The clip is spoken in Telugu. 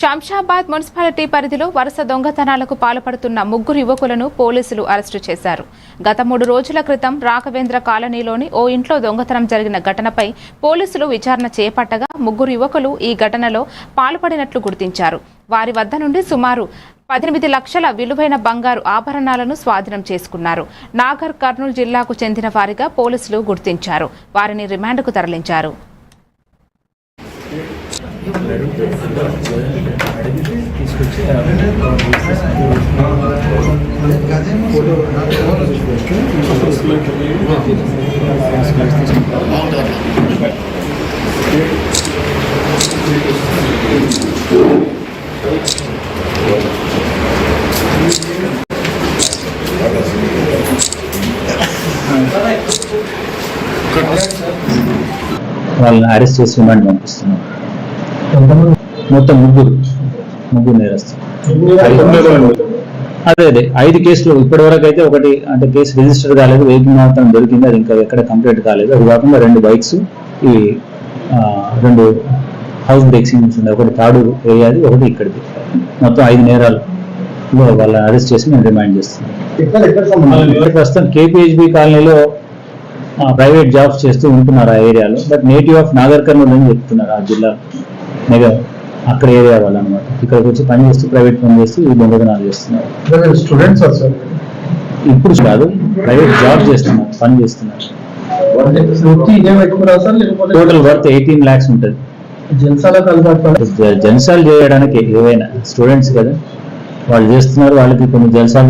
శంషాబాద్ మున్సిపాలిటీ పరిధిలో వరుస దొంగతనాలకు పాల్పడుతున్న ముగ్గురు యువకులను పోలీసులు అరెస్టు చేశారు. గత మూడు రోజుల క్రితం రాఘవేంద్ర కాలనీలోని ఓ ఇంట్లో దొంగతనం జరిగిన ఘటనపై పోలీసులు విచారణ చేపట్టగా ముగ్గురు యువకులు ఈ ఘటనలో పాల్పడినట్లు గుర్తించారు. వారి వద్ద నుండి సుమారు పద్దెనిమిది లక్షల విలువైన బంగారు ఆభరణాలను స్వాధీనం చేసుకున్నారు. నాగర్ కర్నూలు జిల్లాకు చెందిన వారిగా పోలీసులు గుర్తించారు. వారిని రిమాండ్కు తరలించారు. వాళ్ళని అరెస్ట్ చేసి రిమాండ్ పంపిస్తున్నాం. మొత్తం ముగ్గురు. ముగ్గురు నేరస్తులు. అదే అదే. ఐదు కేసులు. ఇప్పటి వరకు అయితే ఒకటి అంటే కేసు రిజిస్టర్ కాలేదు. వెహికల్ మాత్రం దొరికింది అది ఇంకా ఎక్కడ కంప్లీట్ కాలేదు. అది కాకుండా రెండు బైక్స్ ఈ రెండు హౌస్ బ్రేక్సింగ్ ఉన్నాయి. ఒకటి తాడు వేయాలి ఒకటి ఇక్కడిది. మొత్తం ఐదు నేరాలు వాళ్ళని అరెస్ట్ చేసి మేము రిమాండ్ చేస్తున్నాం. ప్రస్తుతం కేపీహెచ్బి కాలనీలో ప్రైవేట్ జాబ్స్ చేస్తూ ఉంటున్నారు ఆ ఏరియాలో. But native of Nagar Kurnool అని చెప్తున్నారు ఆ జిల్లా మెగా అక్కడ ఏరియా వాళ్ళు అనమాట ఇక్కడికి వచ్చి పని చేస్తూ ప్రైవేట్ పని చేస్తూ ఈ దొంగతనాలు చేస్తున్నారు. స్టూడెంట్స్ ఇప్పుడు కాదు ప్రైవేట్ జాబ్ చేస్తున్నారు పని చేస్తున్నారు. టోటల్ వర్త్ ఎయిటీన్ ల్యాక్స్ ఉంటుంది. జల్సాల చేయడానికి ఏవైనా స్టూడెంట్స్ కదా వాళ్ళు చేస్తున్నారు వాళ్ళకి కొన్ని జల్సాలు